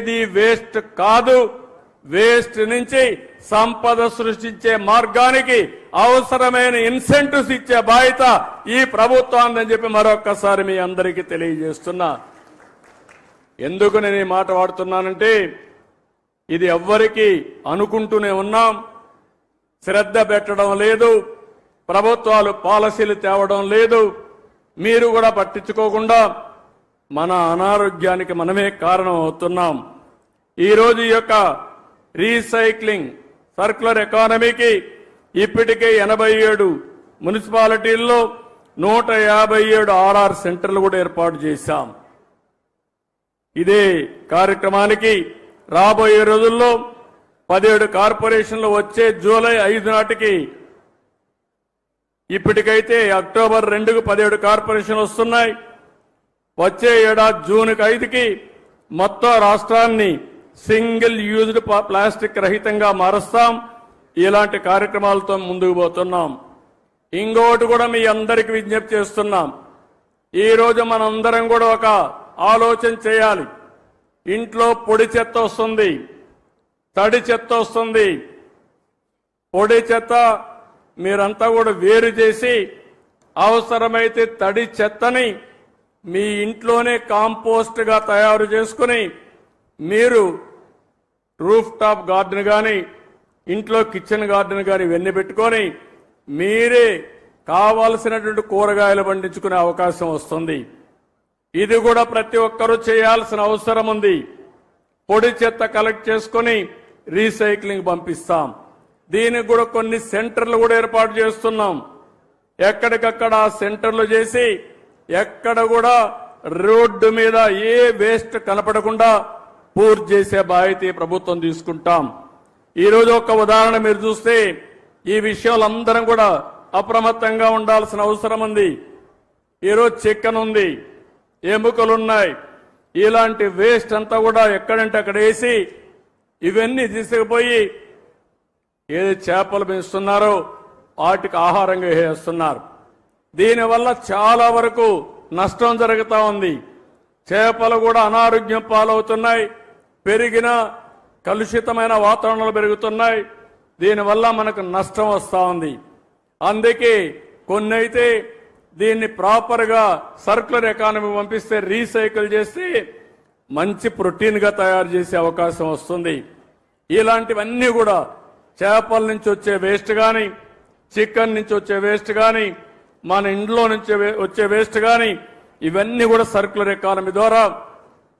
ఏది వేస్ట్ కాదు. వేస్ట్ నుంచి సంపద సృష్టించే మార్గానికి అవసరమైన ఇన్సెంటివ్స్ ఇచ్చే బాధ్యత ఈ ప్రభుత్వాన్ని చెప్పి మరొక్కసారి మీ అందరికీ తెలియజేస్తున్నా. ఎందుకు నేను ఈ మాట వాడుతున్నానంటే ఇది ఎవ్వరికి అనుకుంటూనే ఉన్నాం. శ్రద్ధ పెట్టడం లేదు. ప్రభుత్వాలు పాలసీలు తేవడం లేదు. మీరు కూడా పట్టించుకోకుండా మన అనారోగ్యానికి మనమే కారణం అవుతున్నాం ఈరోజు ఈ యొక్క రీసైక్లింగ్ సర్క్యులర్ ఎకానమీకి ఇప్పటికే ఎనభై ఏడు మున్సిపాలిటీల్లో నూట యాభై ఏడు ఆర్ఆర్ సెంటర్లు కూడా ఏర్పాటు చేశాం. ఇదే కార్యక్రమానికి రాబోయే రోజుల్లో పదిహేడు కార్పొరేషన్లు వచ్చే జూలై ఐదు నాటికి ఇప్పటికైతే అక్టోబర్ రెండుకు పదిహేడు కార్పొరేషన్లు వస్తున్నాయి. వచ్చే ఏడాది జూన్కి ఐదుకి మొత్తం రాష్ట్రాన్ని సింగిల్ యూజ్డ్ ప్లాస్టిక్ రహితంగా మారుస్తాం. ఇలాంటి కార్యక్రమాలతో ముందుకు పోతున్నాం. ఇంకోటి కూడా మీ అందరికి విజ్ఞప్తి చేస్తున్నాం. ఈరోజు మనందరం కూడా ఒక ఆలోచన చేయాలి. ఇంట్లో పొడి చెత్త వస్తుంది. తడి చెత్త వస్తుంది. పొడి చెత్త మీరంతా కూడా వేరు చేసి అవసరమైతే తడి చెత్తని మీ ఇంట్లోనే కాంపోస్ట్గా తయారు చేసుకుని మీరు రూఫ్ టాప్ గార్డెన్ కానీ ఇంట్లో కిచెన్ గార్డెన్ కానీ ఇవన్నీ పెట్టుకొని మీరే కావాల్సినటువంటి కూరగాయలు పండించుకునే అవకాశం వస్తుంది. ఇది కూడా ప్రతి ఒక్కరూ చేయాల్సిన అవసరం ఉంది. పొడి చెత్త కలెక్ట్ చేసుకొని రీసైక్లింగ్ పంపిస్తాం. దీనికి కూడా కొన్ని సెంటర్లు కూడా ఏర్పాటు చేస్తున్నాం. ఎక్కడికక్కడ ఆ సెంటర్లు చేసి ఎక్కడ కూడా రోడ్డు మీద ఏ వేస్ట్ కనపడకుండా పూర్తి చేసే బాధ్యత ఈ ప్రభుత్వం తీసుకుంటాం. ఈ రోజు ఒక ఉదాహరణ మీరు చూస్తే ఈ విషయాలు అందరం కూడా అప్రమత్తంగా ఉండాల్సిన అవసరం ఉంది. ఈరోజు చికెన్ ఉంది ఎముకలున్నాయి. ఇలాంటి వేస్ట్ అంతా కూడా ఎక్కడంటే అక్కడ వేసి ఇవన్నీ తీసుకుపోయి ఏది చేపలు పెంచుతున్నారో వాటికి ఆహారంగా వేస్తున్నారు. దీనివల్ల చాలా వరకు నష్టం జరుగుతూ ఉంది. చేపలు కూడా అనారోగ్యం పాలవుతున్నాయి. పెరిగిన కలుషితమైన వాతావరణాలు పెరుగుతున్నాయి. దీనివల్ల మనకు నష్టం వస్తూ ఉంది. అందుకే కొన్ని అయితే దీన్ని ప్రాపర్గా సర్కులర్ ఎకానమీ పంపిస్తే రీసైకిల్ చేసి మంచి ప్రోటీన్గా తయారు చేసే అవకాశం వస్తుంది. ఇలాంటివన్నీ కూడా చేపల నుంచి వచ్చే వేస్ట్ కానీ చికెన్ నుంచి వచ్చే వేస్ట్ కానీ మన ఇంట్లో నుంచి వే- వచ్చే వేస్ట్ కానీ ఇవన్నీ కూడా సర్కులర్ ఎకానమీ ద్వారా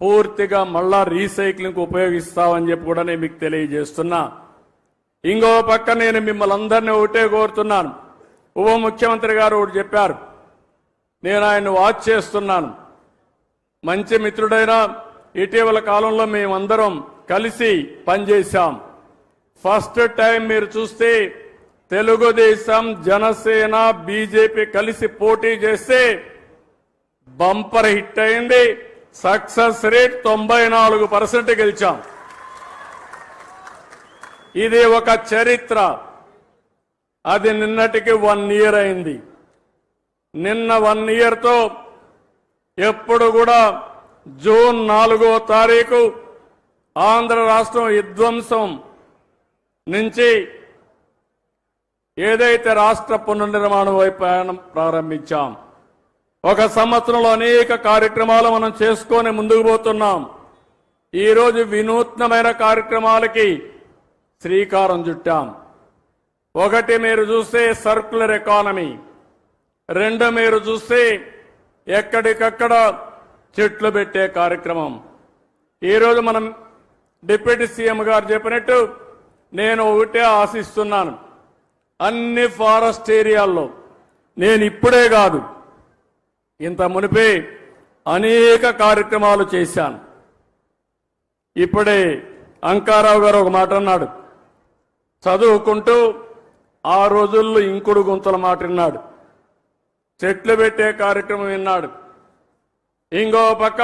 పూర్తిగా మళ్ళా రీసైక్లింగ్ ఉపయోగిస్తామని చెప్పి కూడా నేను మీకు తెలియజేస్తున్నా. ఇంకో పక్క నేను మిమ్మల్ని అందరినీ ఒకటే కోరుతున్నాను. ఉప ముఖ్యమంత్రి గారు ఒకటి చెప్పారు. నేను ఆయన వాచ్ చేస్తున్నాను. మంచి మిత్రుడైన ఇటీవల కాలంలో మేమందరం కలిసి పనిచేశాం. ఫస్ట్ టైం మీరు చూస్తే తెలుగుదేశం జనసేన బీజేపీ కలిసి పోటీ చేస్తే బంపర్ హిట్ అయింది. సక్సెస్ రేట్ తొంభై నాలుగు పర్సెంట్ గెలిచాం. ఇది ఒక చరిత్ర. అది నిన్నటికి వన్ ఇయర్ అయింది. నిన్న వన్ ఇయర్తో ఎప్పుడు కూడా జూన్ నాలుగో తారీఖు ఆంధ్ర రాష్ట్రం విధ్వంసం నుంచి ఏదైతే రాష్ట్ర పునర్నిర్మాణం వైపు ప్రయాణం ప్రారంభించాం. ఒక సంవత్సరంలో అనేక కార్యక్రమాలు మనం చేసుకొని ముందుకు పోతున్నాం. ఈరోజు వినూత్నమైన కార్యక్రమాలకి శ్రీకారం చుట్టాం. ఒకటి మీరు చూస్తే సర్కులర్ ఎకానమీ. రెండు మీరు చూస్తే ఎక్కడికక్కడ చెట్లు పెట్టే కార్యక్రమం. ఈరోజు మనం డిప్యూటీ సీఎం గారు చెప్పినట్టు నేను ఒకటే ఆశిస్తున్నాను. అన్ని ఫారెస్ట్ ఏరియాల్లో నేను ఇప్పుడే కాదు ఇంత మునిపే అనేక కార్యక్రమాలు చేశాను. ఇప్పుడే అంకారావు గారు ఒక మాట అన్నాడు. చదువుకుంటూ ఆ రోజుల్లో ఇంకుడు గుంతల మాట విన్నాడు. చెట్లు పెట్టే కార్యక్రమం విన్నాడు. ఇంకో పక్క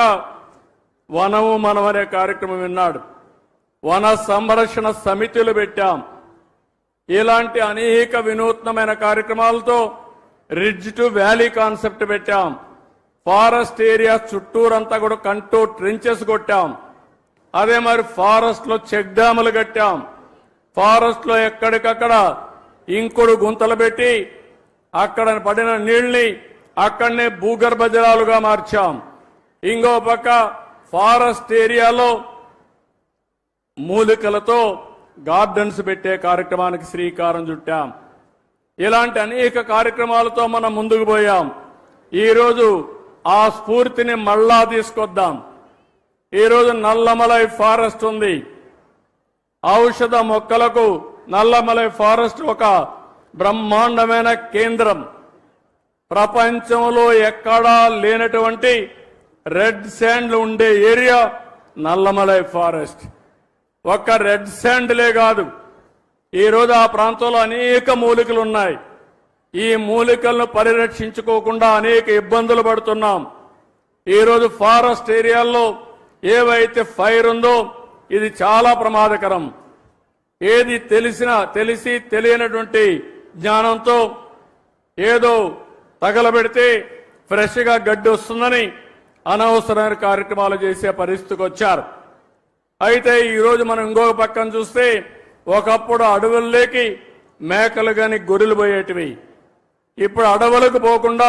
వనము మనం అనే కార్యక్రమం విన్నాడు. వన సంరక్షణ సమితులు పెట్టాం. ఇలాంటి అనేక వినూత్నమైన కార్యక్రమాలతో రిడ్జ్ టు వ్యాలీ కాన్సెప్ట్ పెట్టాం. ఫారెస్ట్ ఏరియా చుట్టూరంతా కూడా కంటూ ట్రెంచెస్ కొట్టాం. అదే మరి ఫారెస్ట్లో చెక్ డ్యాములు కట్టాం. ఫారెస్ట్లో ఎక్కడికక్కడ ఇంకుడు గుంతలు పెట్టి అక్కడ పడిన నీళ్ళని అక్కడనే భూగర్భ జలాలుగా మార్చాం. ఇంకో పక్క ఫారెస్ట్ ఏరియాలో మూలికలతో గార్డెన్స్ పెట్టే కార్యక్రమానికి శ్రీకారం చుట్టాం. ఇలాంటి అనేక కార్యక్రమాలతో మనం ముందుకు పోయాం. ఈరోజు ఆ స్ఫూర్తిని మళ్ళా తీసుకొద్దాం. ఈరోజు నల్లమలై ఫారెస్ట్ ఉంది. ఔషధ మొక్కలకు నల్లమలై ఫారెస్ట్ ఒక బ్రహ్మాండమైన కేంద్రం. ప్రపంచంలో ఎక్కడా లేనటువంటి రెడ్ శాండ్లు ఉండే ఏరియా నల్లమలై ఫారెస్ట్. ఒక్క రెడ్ శాండ్లే కాదు. ఈరోజు ఆ ప్రాంతంలో అనేక మూలికలు ఉన్నాయి. ఈ మూలికలను పరిరక్షించుకోకుండా అనేక ఇబ్బందులు పడుతున్నాం. ఈరోజు ఫారెస్ట్ ఏరియాల్లో ఏవైతే ఫైర్ ఉందో ఇది చాలా ప్రమాదకరం. ఏది తెలిసినా తెలిసి తెలియనటువంటి జ్ఞానంతో ఏదో తగలబెడితే ఫ్రెష్గా గడ్డి వస్తుందని అనవసరమైన కార్యక్రమాలు చేసే పరిస్థితికి వచ్చారు. అయితే ఈరోజు మనం ఇంకొక పక్కన చూస్తే ఒకప్పుడు అడవుల్లోకి మేకలు కానీ గొర్రెలు పోయేటివి. ఇప్పుడు అడవులకు పోకుండా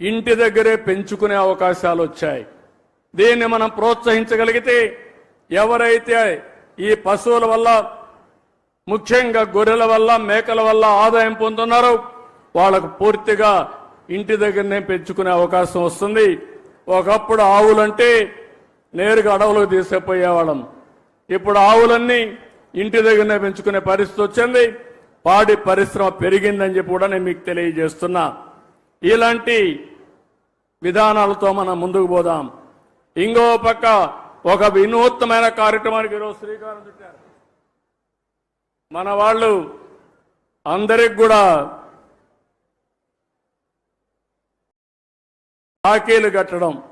ఇంటి దగ్గరే పెంచుకునే అవకాశాలు వచ్చాయి. దీన్ని మనం ప్రోత్సహించగలిగితే ఎవరైతే ఈ పశువుల వల్ల ముఖ్యంగా గొర్రెల వల్ల మేకల వల్ల ఆదాయం పొందుతున్నారో వాళ్ళకు పూర్తిగా ఇంటి దగ్గరనే పెంచుకునే అవకాశం వస్తుంది. ఒకప్పుడు ఆవులంటే నేరుగా అడవులకు తీసుకుపోయేవాళ్ళం. ఇప్పుడు ఆవులన్నీ ఇంటి దగ్గరనే పెంచుకునే పరిస్థితి వచ్చింది. పాడి పరిశ్రమ పెరిగిందని చెప్పి కూడా నేను మీకు తెలియజేస్తున్నా. ఇలాంటి విధానాలతో మనం ముందుకు పోదాం. ఇంకో పక్క ఒక వినూత్నమైన కార్యక్రమానికి ఈరోజు శ్రీకారం చుట్టారు. మన వాళ్ళు అందరికి కూడా రాఖీలు కట్టడం.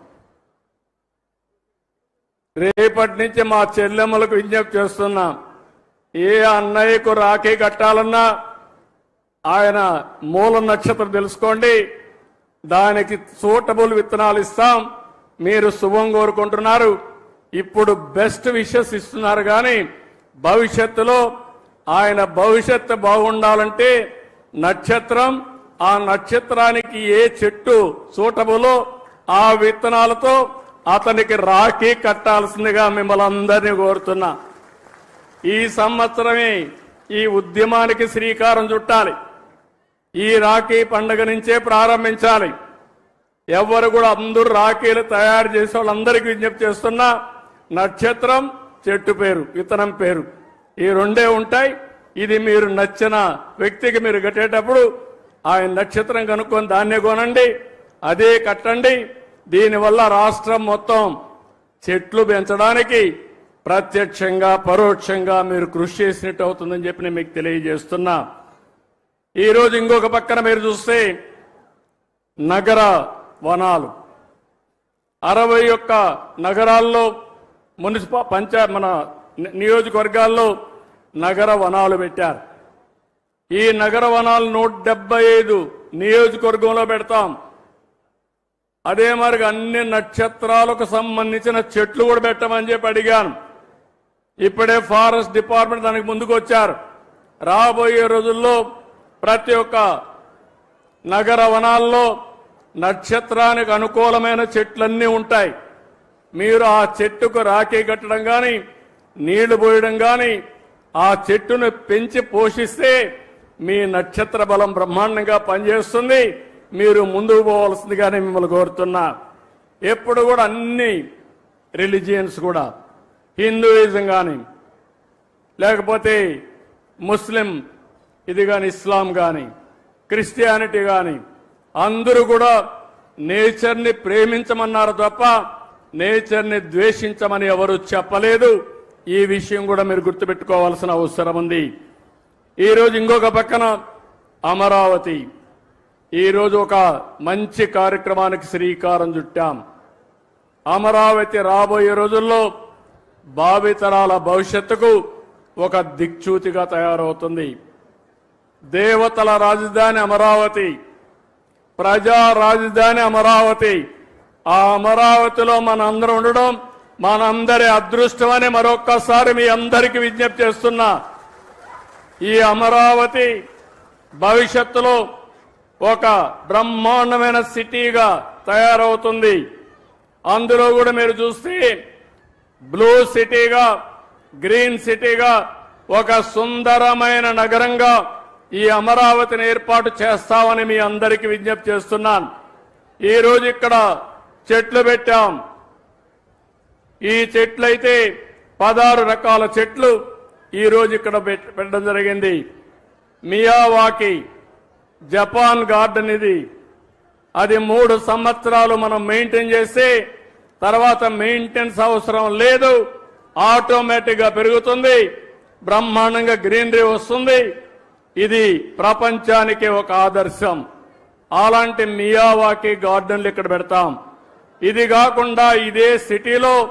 రేపటి నుంచి మా చెల్లెమ్మలకు విజ్ఞప్తి చేస్తున్నాం. ఏ అన్నయ్యకు రాఖీ కట్టాలన్నా ఆయన మూల నక్షత్రం తెలుసుకోండి. దానికి సూటబుల్ విత్తనాలు ఇస్తాం. మీరు శుభం కోరుకుంటున్నారు. ఇప్పుడు బెస్ట్ విషెస్ ఇస్తున్నారు కానీ భవిష్యత్తులో ఆయన భవిష్యత్తు బాగుండాలంటే నక్షత్రం ఆ నక్షత్రానికి ఏ చెట్టు సూటబులో ఆ విత్తనాలతో అతనికి రాఖీ కట్టాల్సిందిగా మిమ్మల్ని అందరినీ కోరుతున్నా. ఈ సంవత్సరమే ఈ ఉద్యమానికి శ్రీకారం చుట్టాలి. ఈ రాఖీ పండుగ నుంచే ప్రారంభించాలి. ఎవరు కూడా అందరూ రాఖీలు తయారు చేసే వాళ్ళందరికీ విజ్ఞప్తి చేస్తున్నా నక్షత్రం చెట్టు పేరు విత్తనం పేరు ఈ రెండే ఉంటాయి. ఇది మీరు నచ్చిన వ్యక్తికి మీరు కట్టేటప్పుడు ఆయన నక్షత్రం కనుక్కొని దాన్నే కొనండి అదే కట్టండి. దీనివల్ల రాష్ట్రం మొత్తం చెట్లు పెంచడానికి ప్రత్యక్షంగా పరోక్షంగా మీరు కృషి చేసినట్టు అవుతుందని చెప్పి నేను మీకు తెలియజేస్తున్నా. ఈ రోజు ఇంకొక పక్కన మీరు చూస్తే నగర వనాలు. అరవై ఒక్క నగరాల్లో మున్సిపా పంచాయత్ మన నియోజకవర్గాల్లో నగర వనాలు పెట్టారు. ఈ నగర వనాలు నూట డెబ్బై ఐదు నియోజకవర్గంలో పెడతాం. అదే మరి అన్ని నక్షత్రాలకు సంబంధించిన చెట్లు కూడా పెట్టమని చెప్పి అడిగాను. ఇప్పుడే ఫారెస్ట్ డిపార్ట్మెంట్ దానికి ముందుకు వచ్చారు రాబోయే రోజుల్లో ప్రతి ఒక్క నగర వనాల్లో నక్షత్రానికి అనుకూలమైన చెట్లన్నీ ఉంటాయి. మీరు ఆ చెట్టుకు రాఖీ కట్టడం కానీ నీళ్ళు పోయడం కానీ ఆ చెట్టును పెంచి పోషిస్తే మీ నక్షత్ర బలం బ్రహ్మాండంగా పనిచేస్తుంది. మీరు ముందుకు పోవాల్సిందిగానే మిమ్మల్ని కోరుతున్నా. ఎప్పుడు కూడా అన్ని రిలీజియన్స్ కూడా హిందూయిజం కానీ లేకపోతే ముస్లిం ఇది కానీ ఇస్లాం కానీ క్రిస్టియానిటీ కానీ అందరూ కూడా నేచర్ని ప్రేమించమన్నారు తప్ప నేచర్ని ద్వేషించమని ఎవరు చెప్పలేదు. ఈ విషయం కూడా మీరు గుర్తుపెట్టుకోవాల్సిన అవసరం ఉంది. ఈరోజు ఇంకొక పక్కన అమరావతి. ఈరోజు ఒక మంచి కార్యక్రమానికి శ్రీకారం చుట్టాం. అమరావతి రాబోయే రోజుల్లో భావితరాల భవిష్యత్తుకు ఒక దిక్చూతిగా తయారవుతుంది. దేవతల రాజధాని అమరావతి ప్రజా రాజధాని అమరావతి. ఆ అమరావతిలో మనందరం ఉండడం మనందరి అదృష్టమని మరొక్కసారి మీ అందరికీ విజ్ఞప్తి చేస్తున్నా. ఈ అమరావతి భవిష్యత్తులో ఒక బ్రహ్మాండమైన సిటీగా తయారవుతుంది. అందులో కూడా మీరు చూస్తే బ్లూ సిటీగా గ్రీన్ సిటీగా ఒక సుందరమైన నగరంగా ఈ అమరావతిని ఏర్పాటు చేస్తామని మీ అందరికీ విజ్ఞప్తి చేస్తున్నాను. ఈ రోజు ఇక్కడ చెట్లు పెట్టాం. ఈ చెట్లయితే పదహారు రకాల చెట్లు ఈ రోజు ఇక్కడ పెట్టడం జరిగింది. మియావాకి జపాన్ గార్డెన్ ఇది. అది మూడు సంవత్సరాలు మనం మెయింటైన్ చేస్తే తర్వాత మెయింటెనెన్స్ అవసరం లేదు. ఆటోమేటిక్గా పెరుగుతుంది. బ్రహ్మాండంగా గ్రీనరీ వస్తుంది. ఇది ప్రపంచానికి ఒక ఆదర్శం. అలాంటి మియావాకి గార్డెన్లు ఇక్కడ పెడతాం. ఇది కాకుండా ఇదే సిటీలో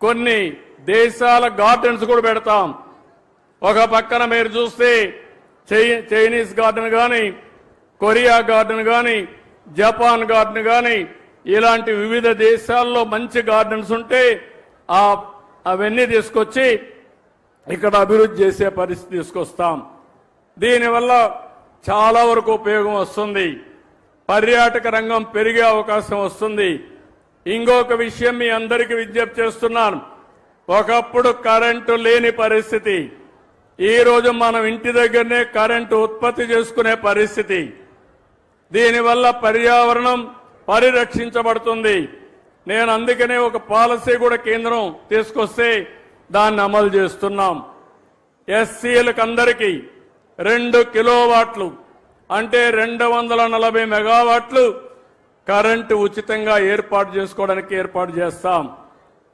కొన్ని దేశాల గార్డెన్స్ కూడా పెడతాం. ఒక పక్కన మీరు చూస్తే చై- చైనీస్ గార్డెన్ కానీ కొరియా గార్డెన్ కానీ జపాన్ గార్డెన్ కానీ ఇలాంటి వివిధ దేశాల్లో మంచి గార్డెన్స్ ఉంటే ఆ అవన్నీ తీసుకొచ్చి ఇక్కడ అభివృద్ధి చేసే పరిస్థితి తీసుకొస్తాం. దీనివల్ల చాలా వరకు ఉపయోగం వస్తుంది. పర్యాటక రంగం పెరిగే అవకాశం వస్తుంది. ఇంకొక విషయం మీ అందరికీ విజ్ఞప్తి చేస్తున్నాను. ఒకప్పుడు కరెంటు లేని పరిస్థితి. ఈ రోజు మనం ఇంటి దగ్గరనే కరెంటు ఉత్పత్తి చేసుకునే పరిస్థితి. దీనివల్ల పర్యావరణం పరిరక్షించబడుతుంది. నేను అందుకనే ఒక పాలసీ కూడా కేంద్రం తీసుకొస్తే దాన్ని అమలు చేస్తున్నాం. ఎస్సీలకు అందరికీ రెండు కిలోవాట్లు అంటే రెండు వందల నలభై మెగావాట్లు కరెంటు ఉచితంగా ఏర్పాటు చేసుకోవడానికి ఏర్పాటు చేస్తాం.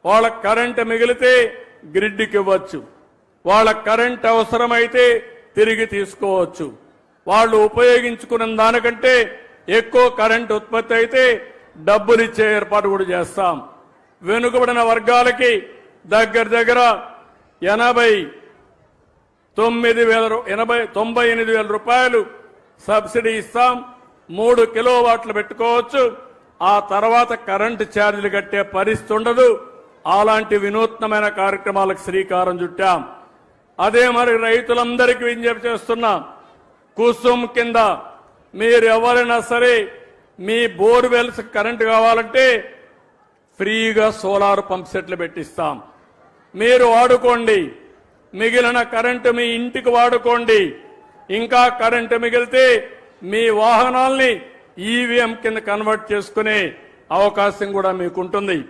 వాళ్ళ కరెంటు మిగిలితే గ్రిడ్కి ఇవ్వచ్చు వాళ్ళ కరెంట్ అవసరమైతే తిరిగి తీసుకోవచ్చు. వాళ్ళు ఉపయోగించుకున్న దానికంటే ఎక్కువ కరెంట్ ఉత్పత్తి అయితే డబ్బులు ఇచ్చే ఏర్పాటు కూడా చేస్తాం. వెనుకబడిన వర్గాలకి దగ్గర దగ్గర ఎనభై తొమ్మిది వేల ఎనభై తొంభై ఎనిమిది వేల రూపాయలు సబ్సిడీ ఇస్తాం. మూడు కిలో వాట్లు పెట్టుకోవచ్చు. ఆ తర్వాత కరెంటు ఛార్జీలు కట్టే పరిస్థితి ఉండదు. అలాంటి వినూత్నమైన కార్యక్రమాలకు శ్రీకారం చుట్టాం. అదే మరి రైతులందరికీ విజ్ఞప్తి చేస్తున్నా కుసుమ్ కింద మీరు ఎవరైనా సరే మీ బోర్వెల్స్ కరెంటు కావాలంటే ఫ్రీగా సోలార్ పంప్ సెట్లు పెట్టిస్తాం. మీరు వాడుకోండి. మిగిలిన కరెంటు మీ ఇంటికి వాడుకోండి. ఇంకా కరెంటు మిగిలితే మీ వాహనాల్ని ఈవీఎం కింద కన్వర్ట్ చేసుకునే అవకాశం కూడా మీకుంటుంది.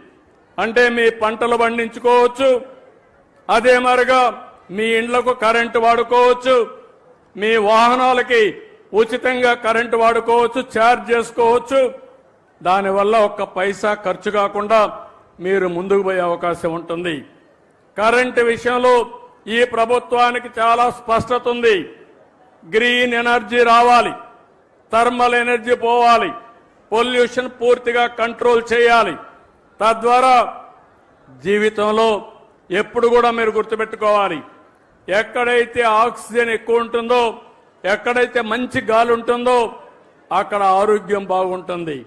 అంటే మీ పంటలు పండించుకోవచ్చు. అదే మరిగా మీ ఇండ్లకు కరెంటు వాడుకోవచ్చు. మీ వాహనాలకి ఉచితంగా కరెంటు వాడుకోవచ్చు ఛార్జ్ చేసుకోవచ్చు. దానివల్ల ఒక్క పైసా ఖర్చు కాకుండా మీరు ముందుకు పోయే అవకాశం ఉంటుంది. కరెంటు విషయంలో ఈ ప్రభుత్వానికి చాలా స్పష్టత ఉంది. గ్రీన్ ఎనర్జీ రావాలి. థర్మల్ ఎనర్జీ పోవాలి. పొల్యూషన్ పూర్తిగా కంట్రోల్ చేయాలి. తద్వారా జీవితంలో ఎప్పుడు కూడా మీరు గుర్తుపెట్టుకోవాలి. ఎక్కడైతే ఆక్సిజన్ ఎక్కువ ఉంటుందో ఎక్కడైతే మంచి గాలి ఉంటుందో అక్కడ ఆరోగ్యం బాగుంటుంది.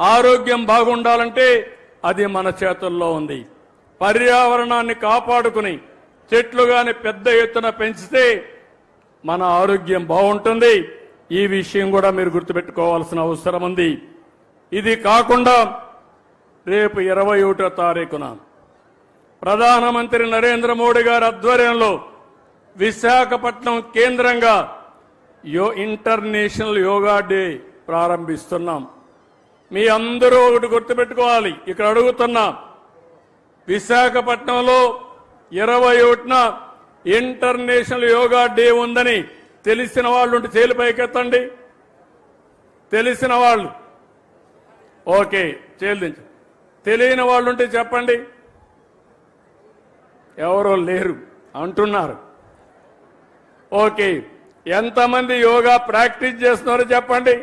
ఆరోగ్యం బాగుండాలంటే అది మన చేతుల్లో ఉంది. పర్యావరణాన్ని కాపాడుకుని చెట్లు గాని పెద్ద ఎత్తున పెంచితే మన ఆరోగ్యం బాగుంటుంది. ఈ విషయం కూడా మీరు గుర్తుపెట్టుకోవాల్సిన అవసరం ఉంది. ఇది కాకుండా రేపు ఇరవై ఒకటో తారీఖున ప్రధానమంత్రి నరేంద్ర మోడీ గారి ఆధ్వర్యంలో విశాఖపట్నం కేంద్రంగా యో ఇంటర్నేషనల్ యోగా డే ప్రారంభిస్తున్నాం. మీ అందరూ ఒకటి గుర్తుపెట్టుకోవాలి. ఇక్కడ అడుగుతున్నా విశాఖపట్నంలో ఇరవై ఒకటిన ఇంటర్నేషనల్ యోగా డే ఉందని తెలిసిన వాళ్ళు ఉంటే చేలు పైకెత్తండి. తెలిసిన వాళ్ళు. ఓకే చేలు తెలియని వాళ్ళు ఉంటే చెప్పండి. ఎవరో లేరు అంటున్నారు. ఓకే. ఎంతమంది యోగా ప్రాక్టీస్ చేస్తున్నారో చెప్పండి.